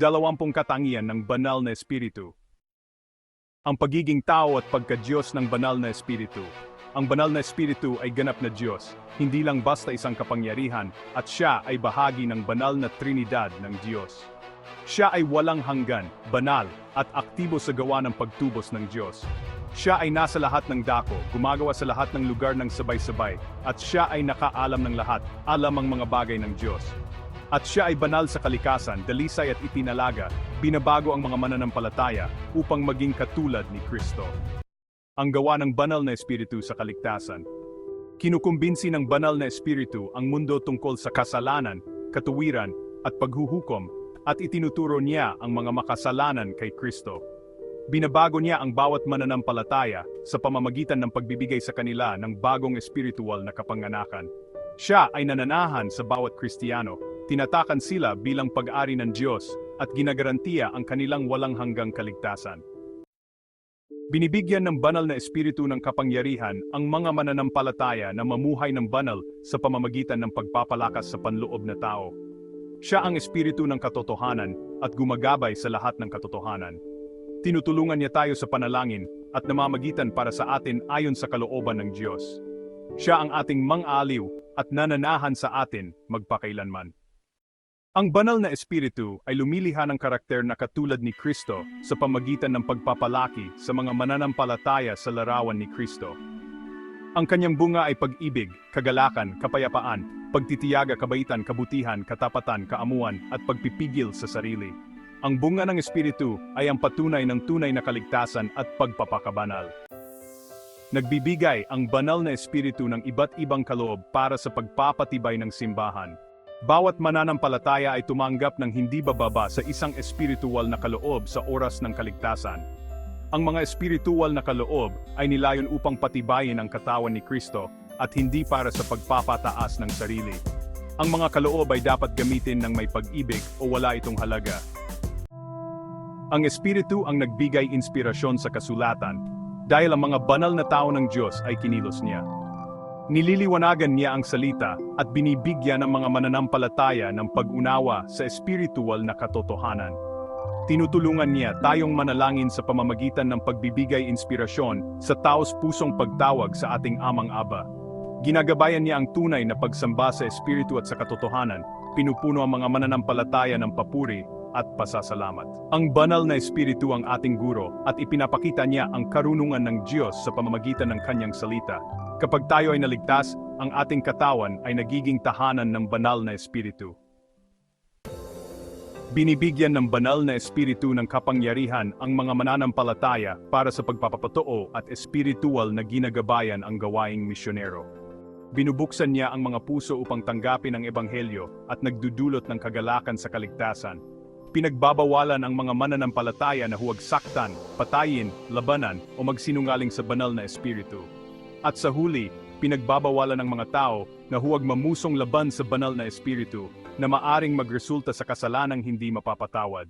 Dalawampung katangian ng banal na espiritu. Ang pagiging tao at pagka-Diyos ng banal na espiritu. Ang banal na espiritu ay ganap na Diyos, hindi lang basta isang kapangyarihan, at siya ay bahagi ng banal na Trinidad ng Diyos. Siya ay walang hanggan, banal, at aktibo sa gawa ng pagtubos ng Diyos. Siya ay nasa lahat ng dako, gumagawa sa lahat ng lugar ng sabay-sabay, at siya ay nakaalam ng lahat, alam ang mga bagay ng Diyos. At siya ay banal sa kalikasan, dalisay at itinalaga, binabago ang mga mananampalataya upang maging katulad ni Kristo. Ang gawa ng banal na espiritu sa kaligtasan. Kinukumbinsi ng banal na espiritu ang mundo tungkol sa kasalanan, katuwiran, at paghuhukom, at itinuturo niya ang mga makasalanan kay Kristo. Binabago niya ang bawat mananampalataya sa pamamagitan ng pagbibigay sa kanila ng bagong espiritual na kapanganakan. Siya ay nananahan sa bawat Kristiyano, tinatakan sila bilang pag-ari ng Diyos at ginagarantiya ang kanilang walang hanggang kaligtasan. Binibigyan ng banal na espiritu ng kapangyarihan ang mga mananampalataya na mamuhay ng banal sa pamamagitan ng pagpapalakas sa panloob na tao. Siya ang espiritu ng katotohanan at gumagabay sa lahat ng katotohanan. Tinutulungan niya tayo sa panalangin at namamagitan para sa atin ayon sa kalooban ng Diyos. Siya ang ating mang-aliw at nananahan sa atin magpakailanman. Ang banal na espiritu ay lumiliha ng karakter na katulad ni Kristo sa pamagitan ng pagpapalaki sa mga mananampalataya sa larawan ni Kristo. Ang kanyang bunga ay pag-ibig, kagalakan, kapayapaan, pagtitiyaga, kabaitan, kabutihan, katapatan, kaamuan, at pagpipigil sa sarili. Ang bunga ng espiritu ay ang patunay ng tunay na kaligtasan at pagpapakabanal. Nagbibigay ang banal na espiritu ng iba't ibang kaloob para sa pagpapatibay ng simbahan. Bawat mananampalataya ay tumanggap ng hindi bababa sa isang espiritual na kaloob sa oras ng kaligtasan. Ang mga espiritual na kaloob ay nilayon upang patibayin ang katawan ni Kristo at hindi para sa pagpapataas ng sarili. Ang mga kaloob ay dapat gamitin ng may pag-ibig o wala itong halaga. Ang espiritu ang nagbigay inspirasyon sa kasulatan dahil ang mga banal na tao ng Diyos ay kinilos niya. Nililiwanagan niya ang salita at binibigyan ng mga mananampalataya ng pag-unawa sa espiritual na katotohanan. Tinutulungan niya tayong manalangin sa pamamagitan ng pagbibigay inspirasyon sa taos pusong pagtawag sa ating amang Aba. Ginagabayan niya ang tunay na pagsamba sa espiritu at sa katotohanan, pinupuno ang mga mananampalataya ng papuri at pasasalamat. Ang banal na espiritu ang ating guro at ipinapakita niya ang karunungan ng Diyos sa pamamagitan ng kanyang salita. Kapag tayo ay naligtas, ang ating katawan ay nagiging tahanan ng banal na espiritu. Binibigyan ng banal na espiritu ng kapangyarihan ang mga mananampalataya para sa pagpapatotoo at espiritual na ginagabayan ang gawaing misyonero. Binubuksan niya ang mga puso upang tanggapin ang ebanghelyo at nagdudulot ng kagalakan sa kaligtasan. Pinagbabawalan ang mga mananampalataya na huwag saktan, patayin, labanan o magsinungaling sa banal na espiritu. At sa huli, pinagbabawalan ng mga tao na huwag mamusong laban sa banal na espiritu na maaring magresulta sa kasalanang hindi mapapatawad.